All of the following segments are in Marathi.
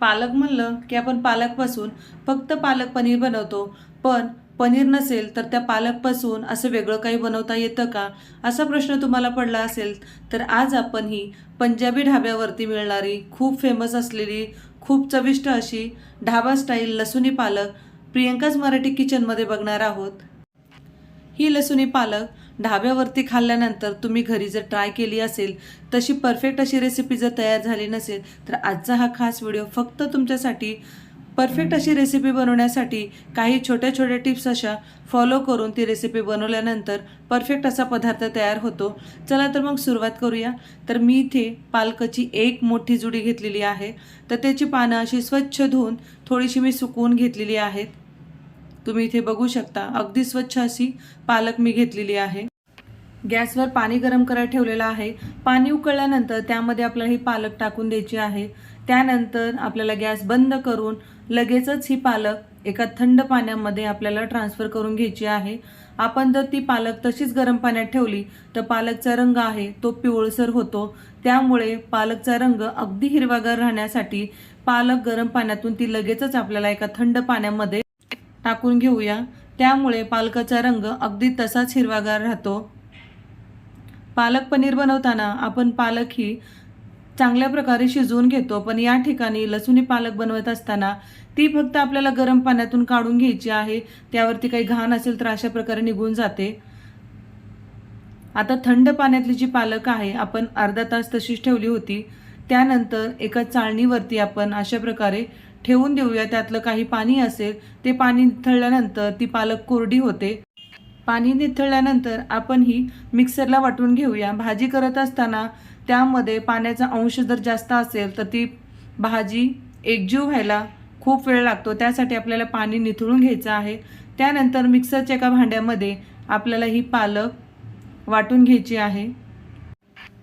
पालक म्हणलं की आपण पालकपासून फक्त पालक पनीर बनवतो. पण पनीर नसेल तर त्या पालकपासून असं वेगळं काही बनवता येतं का? असा प्रश्न तुम्हाला पडला असेल तर आज आपण ही पंजाबी ढाब्यावरती मिळणारी खूप फेमस असलेली खूप चविष्ट अशी ढाबा स्टाईल लसुणी पालक प्रियंकाच मराठी किचनमध्ये बघणार आहोत. ही लसुणी पालक ढाब्यावरती खाल्ल्यानंतर तुम्ही घरी जर ट्राय केली असेल तशी परफेक्ट अशी रेसिपी जर तयार झाली नसेल तर आजचा हा खास व्हिडिओ फक्त तुमच्यासाठी परफेक्ट अशी रेसिपी बनवण्यासाठी काही छोट्या छोट्या टिप्स अशा फॉलो करून ती रेसिपी बनवल्यानंतर परफेक्ट असा पदार्थ तयार होतो. चला तर मग सुरुवात करूया. तर मी इथे पालकाची एक मोठी जुडी घेतलेली आहे. तर त्याची पानं अशी स्वच्छ धुवून थोडीशी मी सुकवून घेतलेली आहेत. तुम्ही इथे बघू शकता अगदी स्वच्छ अशी पालक मी घेतलेली आहे. गॅसवर पाणी गरम करायला ठेवलेलं आहे. पाणी उकळल्यानंतर त्यामध्ये आपल्याला ही पालक टाकून द्यायची आहे. त्यानंतर आपल्याला गॅस बंद करून लगेचच ही पालक एका थंड पाण्यामध्ये आपल्याला ट्रान्सफर करून घ्यायची आहे. आपण जर ती पालक तशीच गरम पाण्यात ठेवली तर पालकचा रंग आहे तो पिवळसर होतो. त्यामुळे पालकचा रंग अगदी हिरवागार राहण्यासाठी पालक गरम पाण्यातून ती लगेचच आपल्याला एका थंड पाण्यामध्ये टाकून घेऊया. त्यामुळे पालकाचा रंग अगदी तसाच हिरवागार राहतो. पालक पनीर बनवताना आपण पालक ही चांगल्या प्रकारे शिजवून घेतो पण या ठिकाणी लसुणी पालक बनवत असताना ती फक्त आपल्याला गरम पाण्यातून काढून घ्यायची आहे त्यावरती काही घाण असेल तर अशा प्रकारे निघून जाते. आता थंड पाण्यातली जी पालक आहे आपण अर्धा तास तशीच ठेवली होती त्यानंतर एका चाळणीवरती आपण अशा प्रकारे ठेवून देऊया त्यातलं काही पाणी असेल ते पाणी निथळल्यानंतर ती पालक कोरडी होते. पाणी निथळल्यानंतर आपण ही मिक्सरला वाटून घेऊया. भाजी करत असताना त्यामध्ये पाण्याचा अंश जर जास्त असेल तर ती भाजी एकजीव व्हायला खूप वेळ लागतो. त्यासाठी आपल्याला पाणी निथळून घ्यायचं आहे. त्यानंतर मिक्सरच्या एका भांड्यामध्ये आपल्याला ही पालक वाटून घ्यायची आहे.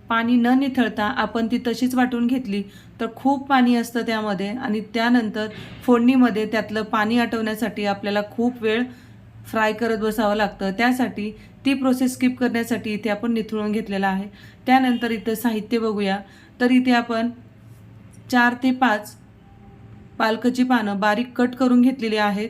पाणी न निथळता आपण ती तशीच वाटून घेतली तर खूप पाणी असतं त्यामध्ये आणि त्यानंतर फोडणीमध्ये त्यातलं पाणी आटवण्यासाठी आपल्याला खूप वेळ फ्राय करत बसावं लागतं. त्यासाठी ती प्रोसेस स्किप करण्यासाठी इथे आपण निथळून घेतलेलं आहे. त्यानंतर इथं साहित्य बघूया. तर इथे आपण चार ते पाच पालकची पानं बारीक कट करून घेतलेली आहेत.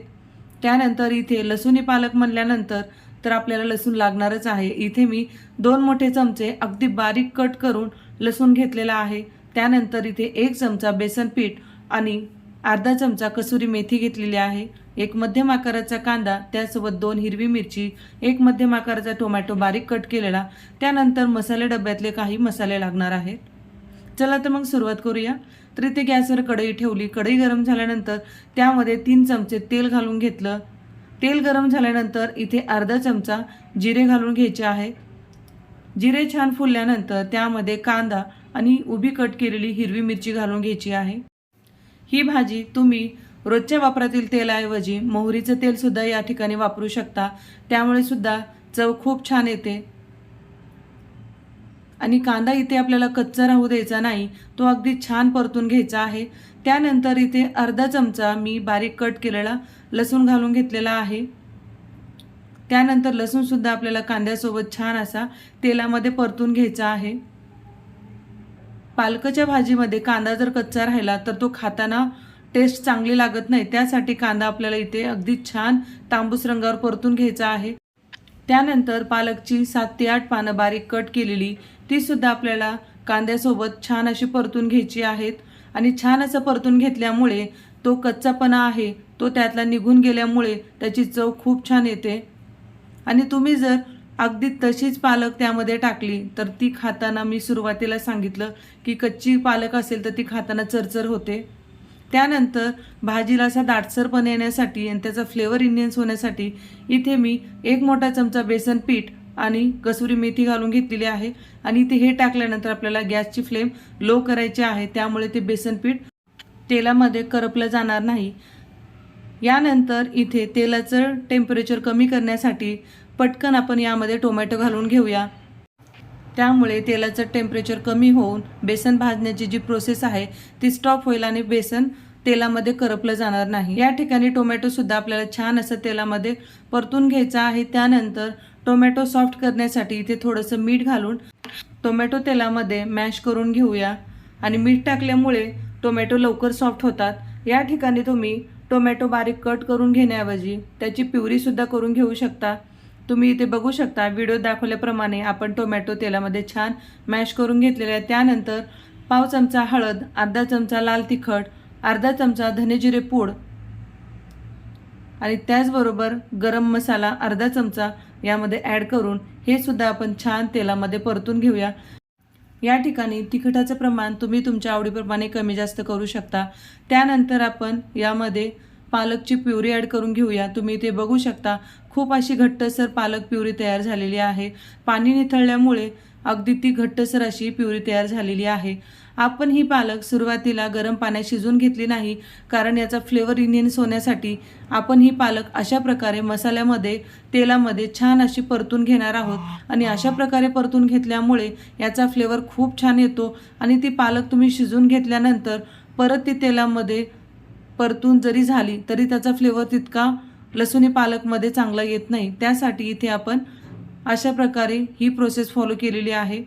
त्यानंतर इथे लसूणी पालक म्हणल्यानंतर तर आपल्याला लसूण लागणारच आहे. इथे मी दोन मोठे चमचे अगदी बारीक कट करून लसूण घेतलेला आहे. त्यानंतर इथे एक चमचा बेसन पीठ आणि अर्धा चमचा कसुरी मेथी घेतलेली आहे एक मध्यम आकाराचा कांदा त्यासोबत दोन हिरवी मिरची एक मध्यम आकाराचा टोमॅटो बारीक कट केलेला त्यानंतर मसाले डब्यातले काही मसाले लागणार आहेत. चला तर मग सुरुवात करूया. तर इथे गॅसवर कढई ठेवली. कढई गरम झाल्यानंतर त्यामध्ये तीन चमचे तेल घालून घेतलं. तेल गरम झाल्यानंतर इथे अर्धा चमचा जिरे घालून घ्यायचे आहे. जिरे छान फुलल्यानंतर त्यामध्ये कांदा आणि उभी कट केलेली हिरवी मिरची घालून घ्यायची आहे. ही भाजी तुम्ही रोजच्या वापरातील तेलाऐवजी मोहरीचं तेलसुद्धा या ठिकाणी वापरू शकता. त्यामुळे सुद्धा चव खूप छान येते. आणि कांदा इथे आपल्याला कच्चा राहू द्यायचा नाही तो अगदी छान परतून घ्यायचा आहे. त्यानंतर इथे अर्धा चमचा मी बारीक कट केलेला लसूण घालून घेतलेला आहे. त्यानंतर लसूणसुद्धा आपल्याला कांद्यासोबत छान असा तेलामध्ये परतून घ्यायचा आहे. पालकच्या भाजीमध्ये कांदा जर कच्चा राहिला तर तो खाताना टेस्ट चांगली लागत नाही. त्यासाठी कांदा आपल्याला इथे अगदी छान तांबूस रंगावर परतून घ्यायचा आहे. त्यानंतर पालकची सात ते आठ पानं बारीक कट केलेली ती सुद्धा आपल्याला कांद्यासोबत छान अशी परतून घ्यायची आहेत. आणि छान असं परतून घेतल्यामुळे तो कच्चापणा आहे तो त्यातला निघून गेल्यामुळे त्याची चव खूप छान येते. आणि तुम्ही जर अगदी तशीच पालक त्यामध्ये टाकली तर ती खाताना मी सुरुवातीला सांगितलं की कच्ची पालक असेल तर ती खाताना चरचर होते. त्यानंतर भाजीला असा दाटसरपणा येण्यासाठी आणि त्याचा फ्लेवर इन्हेन्स होण्यासाठी इथे मी एक मोठा चमचा बेसन पीठ आणि कसुरी मेथी घालून घेतलेली आहे आणि इथे हे टाकल्यानंतर आपल्याला गॅसची फ्लेम लो करायची आहे त्यामुळे ते बेसन पीठ तेलामध्ये करपलं जाणार नाही. यानंतर इथे तेलाचं टेम्परेचर कमी करण्यासाठी पटकन आपण यामध्ये टोमॅटो घालून घेऊया. त्यामुळे तेलाचं टेम्परेचर कमी होऊन बेसन भाजण्याची जी प्रोसेस आहे ती स्टॉप होईल आणि बेसन तेलामध्ये करपलं जाणार नाही. या ठिकाणी टोमॅटोसुद्धा आपल्याला छान असं तेलामध्ये परतून घ्यायचं आहे. त्यानंतर टोमॅटो सॉफ्ट करण्यासाठी इथे थोडंसं मीठ घालून टोमॅटो तेलामध्ये मॅश करून घेऊया. आणि मीठ टाकल्यामुळे टोमॅटो लवकर सॉफ्ट होतात. या ठिकाणी तुम्ही टोमॅटो बारीक कट करून घेण्याऐवजी त्याची प्युरीसुद्धा करून घेऊ शकता. तुम्ही इथे बघू शकता व्हिडिओ दाखवल्याप्रमाणे आपण टोमॅटो तेलामध्ये छान मॅश करून घेतलेले आहे. त्यानंतर पाव चमचा हळद अर्धा चमचा लाल तिखट अर्धा चमचा धनेजिरे पूड आणि त्याचबरोबर गरम मसाला अर्धा चमचा यामध्ये ॲड करून हे सुद्धा आपण छान तेलामध्ये परतून घेऊया. या ठिकाणी तिखटाचं प्रमाण तुम्ही तुमच्या आवडीप्रमाणे कमी जास्त करू शकता. त्यानंतर आपण यामध्ये पालकची प्युरी ॲड करून घेऊया. तुम्ही ते बघू शकता खूप अशी घट्टसर पालक प्युरी तयार झालेली आहे. पाणी निथळल्यामुळे अगदी ती घट्टसर अशी प्युरी तयार झालेली आहे. आपण ही पालक सुरुवातीला गरम पाण्यात शिजून घेतली नाही कारण याचा फ्लेवर इन्हेन्स होण्यासाठी आपण ही पालक अशा प्रकारे मसाल्यामध्ये तेलामध्ये छान अशी परतून घेणार आहोत. आणि अशा प्रकारे परतून घेतल्यामुळे याचा फ्लेवर खूप छान येतो आणि ती पालक तुम्ही शिजून घेतल्यानंतर परत ती तेलामध्ये परतून जरी झाली तरी त्याचा फ्लेवर तितका लसूणी पालकमध्ये चांगला येत नाही त्यासाठी इथे आपण अशा प्रकारे ही प्रोसेस फॉलो केलेली आहे.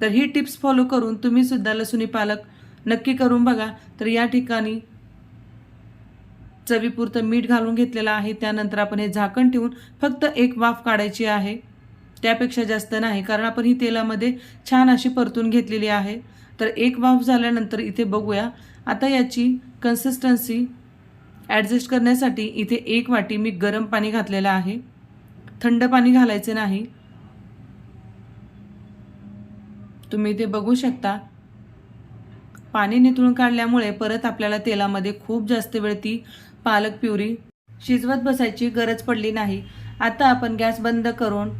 तर ही टिप्स फॉलो करून तुम्हीसुद्धा लसुणी लसूणी पालक नक्की करून बघा. तर या ठिकाणी चवीपुरतं मीठ घालून घेतलेलं आहे. त्यानंतर आपण हे झाकण ठेवून फक्त एक वाफ काढायची आहे. त्यापेक्षा जास्त नाही कारण आपण ही तेलामध्ये छान अशी परतून घेतलेली आहे. तर एक वाफ झाल्यानंतर इथे बघूया. आता याची कन्सिस्टन्सी ॲडजस्ट करण्यासाठी इथे एक वाटी मी गरम पाणी घातलेलं आहे. थंड पाणी घालायचे नाही. तुम्ही इथे बघू शकता. पाणी निथळून काढल्यामुळे परत आपल्याला तेलामध्ये खूप जास्त वेळ ती पालक प्युरी शिजवत बसायची गरज पडली नाही. आता आपण गॅस बंद करून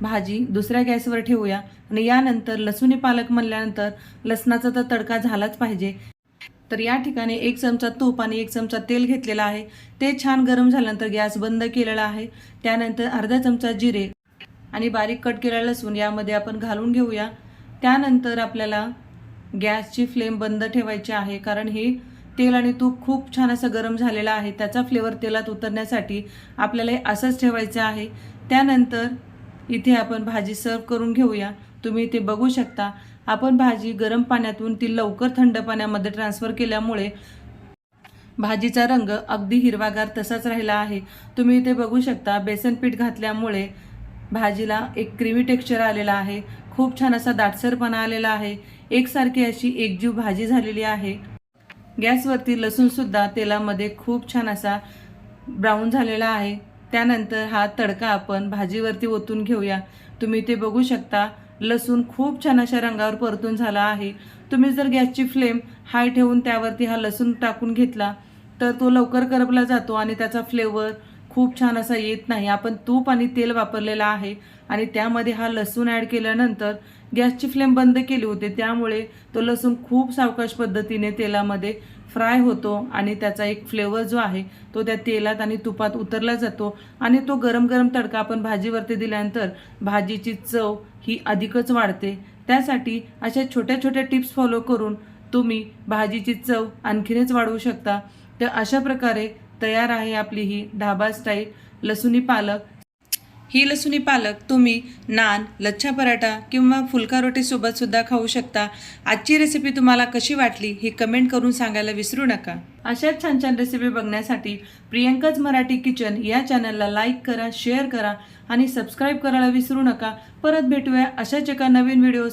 भाजी दुसऱ्या गॅसवर ठेवूया आणि यानंतर लसूणी पालक म्हणल्यानंतर लसणाचा तर तडका झालाच पाहिजे. तर या ठिकाणी एक चमचा तूप आणि एक चमचा तेल घेतलेला आहे. ते छान गरम झाल्यानंतर गॅस बंद केलेला आहे. त्यानंतर अर्धा चमचा जिरे आणि बारीक कट केलेला लसूण यामध्ये आपण घालून घेऊया. त्यानंतर आपल्याला गॅसची फ्लेम बंद ठेवायची आहे. कारण हे तेल आणि तूप खूप छान असं गरम झालेलं आहे. त्याचा फ्लेवर तेलात उतरण्यासाठी आपल्याला असंच ठेवायचं आहे. त्यानंतर इथे आपण भाजी सर्व करून घेऊया. तुम्ही इथे बघू शकता. आपण भाजी गरम पाण्यातून ती लवकर थंड पाण्यामध्ये ट्रान्सफर केल्यामुळे भाजीचा रंग अगदी हिरवागार तसाच राहिला आहे. तुम्ही इथे बघू शकता बेसन पीठ घातल्यामुळे भाजीला एक क्रीमी टेक्स्चर आलेला आहे. खूप छान असा दाटसरपणा आलेला आहे. एकसारखी अशी एकजीव भाजी झालेली आहे. गॅसवरती लसूणसुद्धा तेलामध्ये खूप छान असा ब्राऊन झालेला आहे. त्यानंतर हा तडका आपण भाजीवरती ओतून घेऊया. तुम्ही ते बघू शकता लसूण खूप छान अशा रंगावर परतून झाला आहे. तुम्ही जर गॅसची फ्लेम हाय ठेवून त्यावरती हा लसूण टाकून घेतला तर तो लवकर करपला जातो आणि त्याचा फ्लेवर खूप छान असा येत नाही. आपण तूप आणि तेल वापरलेलं आहे आणि त्यामध्ये हा लसूण ॲड केल्यानंतर गॅसची फ्लेम बंद केली होती. त्यामुळे तो लसूण खूप सावकाश पद्धतीने तेलामध्ये फ्राय होतो आणि त्याचा एक फ्लेवर जो आहे तो त्या तेलात आणि तुपात उतरला जातो आणि तो गरम गरम तडका आपण भाजीवरती दिल्यानंतर भाजीची चव ही अधिकच वाढते. त्यासाठी अशा छोट्या छोट्या टिप्स फॉलो करून तुम्ही भाजीची चव आणखीनच वाढवू शकता. तर अशा प्रकारे तयार आहे आपली ही ढाबा स्टाईल लसुणी पालक. ही लसुणी पालक तुम्ही नान लच्छा पराठा किंवा फुलका रोटीसोबत सुद्धा खाऊ शकता. आजची रेसिपी तुम्हाला कशी वाटली ही कमेंट करून सांगायला विसरू नका. अशाच छान छान रेसिपी बघण्यासाठी प्रियंकाच मराठी किचन या चॅनलला लाईक करा शेअर करा आणि सबस्क्राईब करायला विसरू नका. परत भेटूया अशाच एका नवीन व्हिडिओ